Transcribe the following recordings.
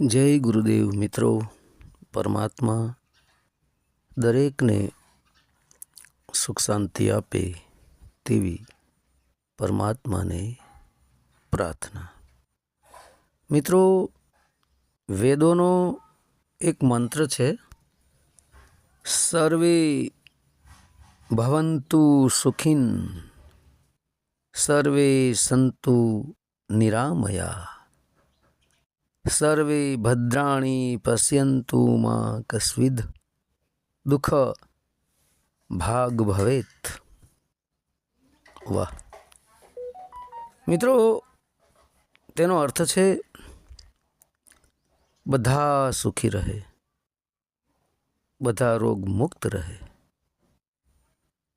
જય ગુરુદેવ મિત્રો, પરમાત્મા દરેકને સુખ શાંતિ આપે તેવી પરમાત્માને પ્રાર્થના. મિત્રો, વેદોનો એક મંત્ર છે, સર્વે ભવંતુ સુખિન, સર્વે સંતુ નિરામયા. સર્વે ભદ્રાણી પશ્યંતુ માં કસ્વિદ દુઃખ ભાગ ભવેત વાહ મિત્રો તેનો અર્થ છે, બધા સુખી રહે, બધા રોગ મુક્ત રહે,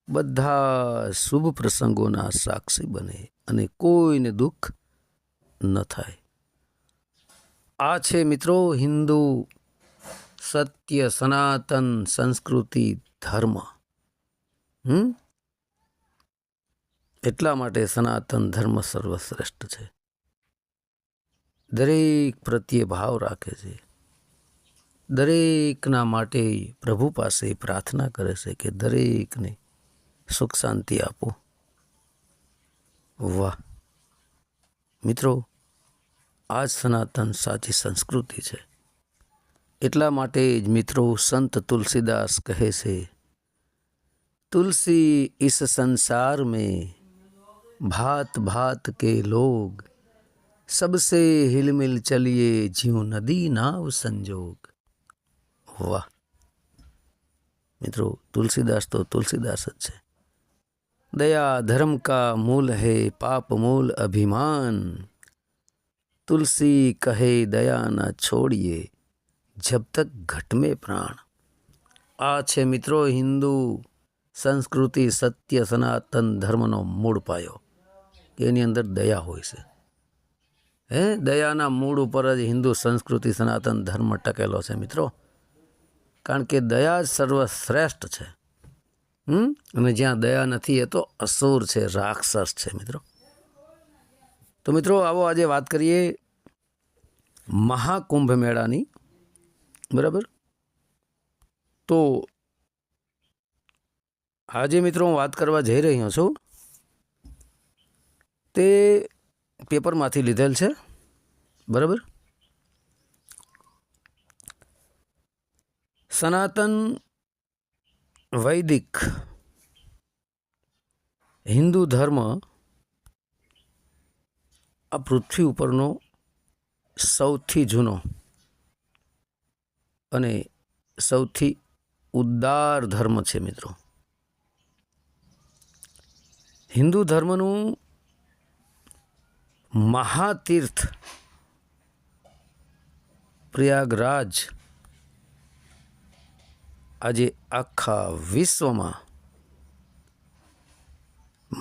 બધા શુભ પ્રસંગોના સાક્ષી બને અને કોઈને દુઃખ ન થાય. આ છે મિત્રો હિન્દુ સત્ય, સનાતન, સંસ્કૃતિ, ધર્મ. હમ? એટલા માટે સનાતન ધર્મ સર્વશ્રેષ્ઠ છે. દરેક પ્રત્યે ભાવ રાખે છે. દરેકના માટે પ્રભુ પાસે પ્રાર્થના કરે છે કે દરેકને સુખ શાંતિ આપો. વાહ. મિત્રો આ જ સનાતન સાચી સંસ્કૃતિ છે એટલા માટે જ મિત્રો સંત તુલસીદાસ કહે છે तुलसी इस संसार में भात भात के लोग सबसे हिलमिल चलिए ज्यों नदी नाव संजोग વાહ મિત્રો તુલસીદાસ તો તુલસીદાસ જ છે દયા ધર્મ કા મૂલ હૈ પાપ મૂલ અભિમાન તુલસી કહે દયાના છોડીએ, જબ તક ઘટમે પ્રાણ. આ છે મિત્રો હિન્દુ સંસ્કૃતિ સત્ય સનાતન ધર્મનો મૂળ પાયો એની અંદર દયા હોય છે. હે, દયાના મૂળ ઉપર જ હિન્દુ સંસ્કૃતિ સનાતન ધર્મ ટકેલો છે મિત્રો. કારણ કે દયા જ સર્વશ્રેષ્ઠ છે. હમ? અને જ્યાં દયા નથી, એ તો અસુર છે, રાક્ષસ છે મિત્રો. તો મિત્રો, આવો આજે વાત કરીએ મહાકુંભ મેળાની બરાબર? તો આજે મિત્રો હું વાત કરવા જઈ રહ્યો છું, તે પેપરમાંથી લીધેલ છે, બરાબર? સનાતન વૈદિક હિન્દુ ધર્મ આ પૃથ્વી ઉપરનો સૌથી જૂનો અને સૌથી ઉદાર ધર્મ છે મિત્રો. હિન્દુ ધર્મનું મહાતીર્થ પ્રયાગરાજ આજે આખા વિશ્વમાં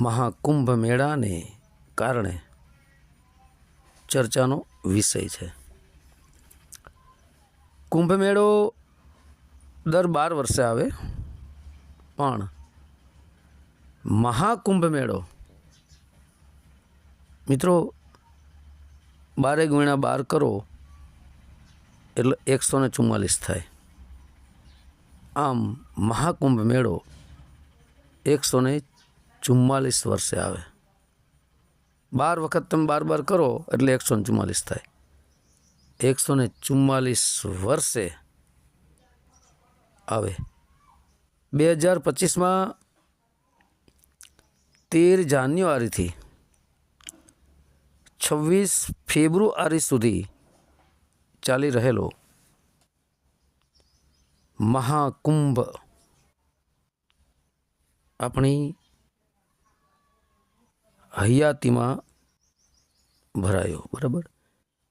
મહાકુંભ મેળાને કારણે ચર્ચાનો વિષય છે. કુંભ મેળો દર બાર વર્ષે આવે, પણ મહાકુંભ મેળો મિત્રો, બારે ગુણ્યા બાર કરો, એટલે એકસો ને ચુમ્માલીસ થાય. આમ મહાકુંભ મેળો એકસો ને ચુમ્માલીસ વર્ષે આવે. બાર વખત તમે બાર બાર કરો, એટલે એકસો ને ચુમ્માલીસ થાય. એકસો ને ચુમ્માલીસ વર્ષે આવે. બે હજાર પચીસમાં તેર જાન્યુઆરીથી છવ્વીસ ફેબ્રુઆરી સુધી ચાલી રહેલો મહાકુંભ. આપણી હયાતીમાં ભરાયો, બરાબર?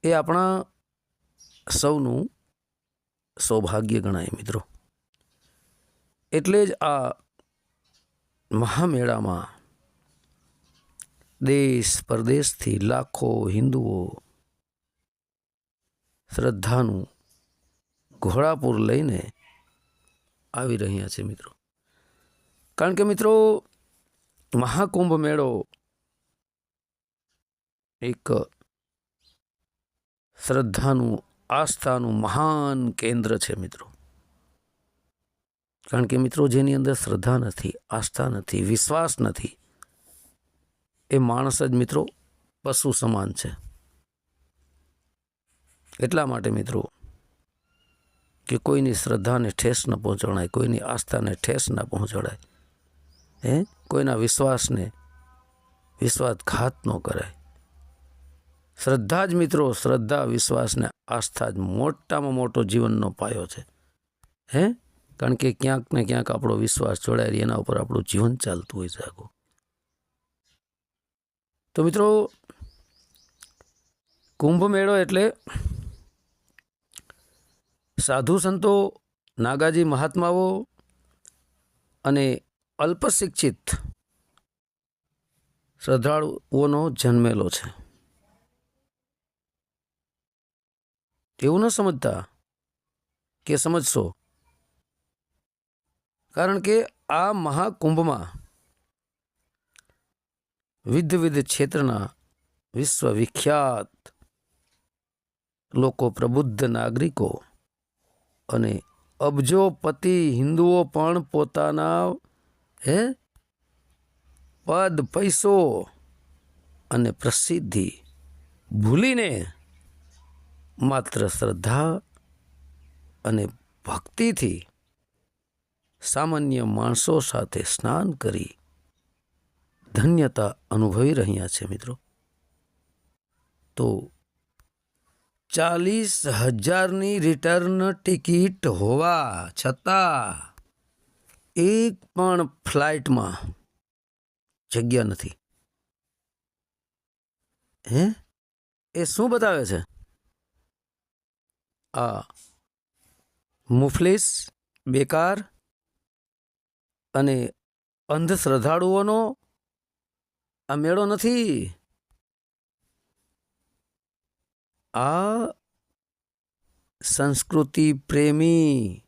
એ આપણા સૌનું સૌભાગ્ય ગણાય મિત્રો. એટલે જ આ મહામેળામાં દેશ પરદેશથી લાખો હિન્દુઓ શ્રદ્ધાનું ઘોડાપુર લઈને આવી રહ્યા છે મિત્રો. કારણ કે મિત્રો મહાકુંભ મેળો એક શ્રદ્ધાનું, આસ્થાનું મહાન કેન્દ્ર છે મિત્રો. કારણ કે મિત્રો જેની અંદર શ્રદ્ધા નથી, આસ્થા નથી, વિશ્વાસ નથી, એ માણસ જ મિત્રો પશુ સમાન છે. એટલા માટે મિત્રો કે કોઈની શ્રદ્ધાને ઠેસ ન પહોંચાડાય, કોઈની આસ્થાને ઠેસ ન પહોંચાડાય, હે? કોઈના વિશ્વાસને વિશ્વાસઘાત ન કરાય. શ્રદ્ધા જ મિત્રો, શ્રદ્ધા વિશ્વાસને આસ્થા જ મોટામાં મોટો જીવનનો પાયો છે. હે? કારણ કે ક્યાંક ને ક્યાંક આપણો વિશ્વાસ જોડાય રહી, એના ઉપર આપણું જીવન ચાલતું હોય છે આખું. તો મિત્રો, કુંભ મેળો એટલે સાધુ સંતો, નાગાજી મહાત્માઓ અને અલ્પશિક્ષિત શ્રદ્ધાળુઓનો જન્મેલો છે. એવું ન સમજતા કે સમજશો. કારણ કે આ મહાકુંભમાં વિધ વિધ ક્ષેત્રના વિશ્વવિખ્યાત લોકો, પ્રબુદ્ધ નાગરિકો અને અબજોપતિ હિન્દુઓ પણ પોતાના, હે, પદ, પૈસો અને પ્રસિદ્ધિ ભૂલીને માત્ર શ્રદ્ધા અને ભક્તિથી સામાન્ય માણસો સાથે સ્નાન કરી ધન્યતા અનુભવી રહ્યા છે મિત્રો. તો ચાલીસ હજારની રિટર્ન ટિકિટ હોવા છતાં એક પણ ફ્લાઇટમાં જગ્યા નથી. હે? એ શું બતાવે છે? આ. મુફલિસ, બેકાર અને અંધશ્રદ્ધાળુઓનો આ મેળો નથી. આ સંસ્કૃતિ પ્રેમી,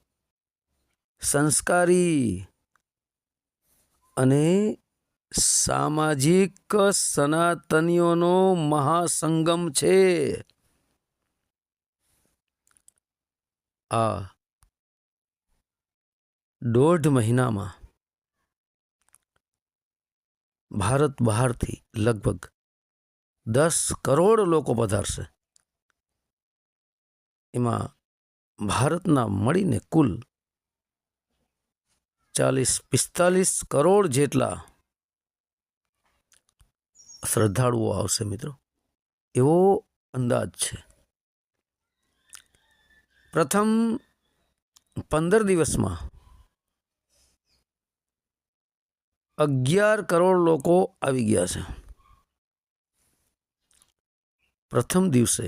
સંસ્કારી અને સામાજિક સનાતનીઓનો મહાસંગમ છે. આ દોઢ મહિનામાં ભારત બહારથી લગભગ દસ કરોડ લોકો પધારશે. એમાં ભારતના મળીને કુલ ચાલીસ, પિસ્તાલીસ કરોડ જેટલા શ્રદ્ધાળુઓ આવશે મિત્રો. એવો અંદાજ છે. પ્રથમ પંદર દિવસમાં અગિયાર કરોડ લોકો આવી ગયા છે. પ્રથમ દિવસે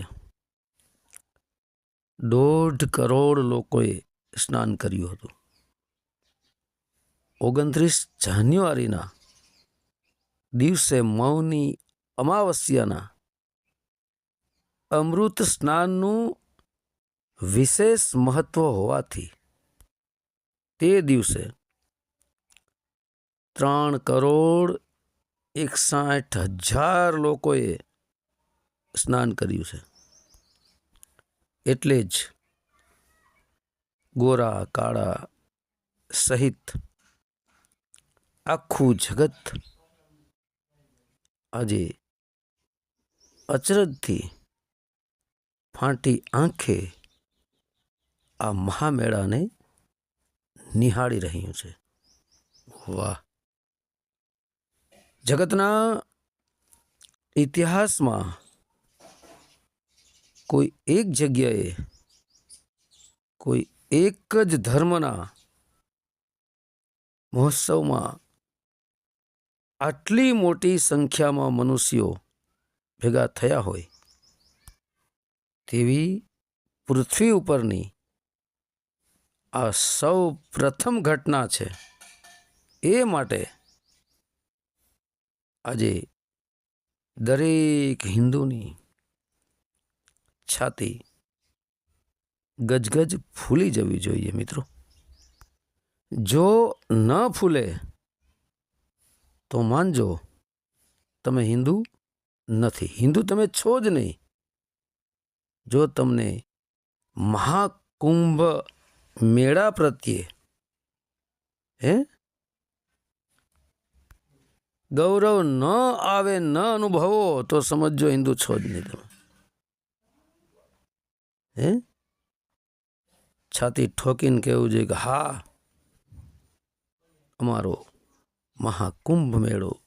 દોઢ કરોડ લોકોએ સ્નાન કર્યું હતું. ઓગણત્રીસ જાન્યુઆરીના દિવસે મૌની અમાવસ્યાના અમૃત સ્નાનનું વિશેષ મહત્વ હોવાથી તે દિવસે ત્રણ કરોડ એકસાઠ હજાર લોકોએ સ્નાન કર્યું છે. એટલે જ ગોરા, કાળા સહિત આખું જગત આજે અચરજથી ફાંટી આંખે આ મહામેળાને નિહાળી રહ્યું છે. વાહ. જગતના ઇતિહાસમાં કોઈ એક જગ્યાએ કોઈ એક જ ધર્મના મહોત્સવમાં આટલી મોટી સંખ્યામાં મનુષ્યો ભેગા થયા હોય, તેવી પૃથ્વી ઉપરની આ સૌ પ્રથમ ઘટના છે. એ માટે આજે દરેક હિન્દુની છાતી ગજગજ ફૂલી જવી જોઈએ મિત્રો. જો ન ફૂલે તો માનજો તમે હિન્દુ નથી. હિન્દુ તમે છો જ નહીં. જો તમને મહાકુંભ મેળા પ્રત્યે, હે? ગૌરવ ન આવે, ન અનુભવો, તો સમજો હિન્દુ છો જ નહીં તમે. હે? છાતી ઠોકીને કહેવું જોઈએ કે, હા, અમારો મહાકુંભ મેળો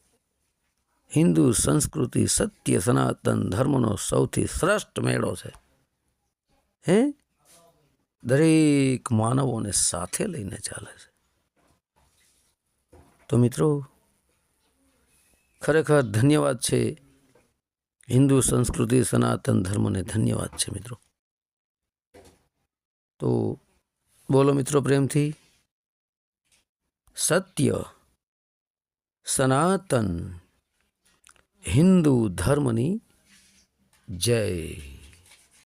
હિન્દુ સંસ્કૃતિ સત્ય સનાતન ધર્મનો સૌથી શ્રેષ્ઠ મેળો છે. હે? દરેક માનવોને સાથે લઈને ચાલે છે. તો મિત્રો, ખરેખર ધન્યવાદ છે. હિન્દુ સંસ્કૃતિ, સનાતન ધર્મને ધન્યવાદ છે મિત્રો. તો બોલો મિત્રો પ્રેમથી. સત્ય, સનાતન, હિન્દુ ધર્મની જય.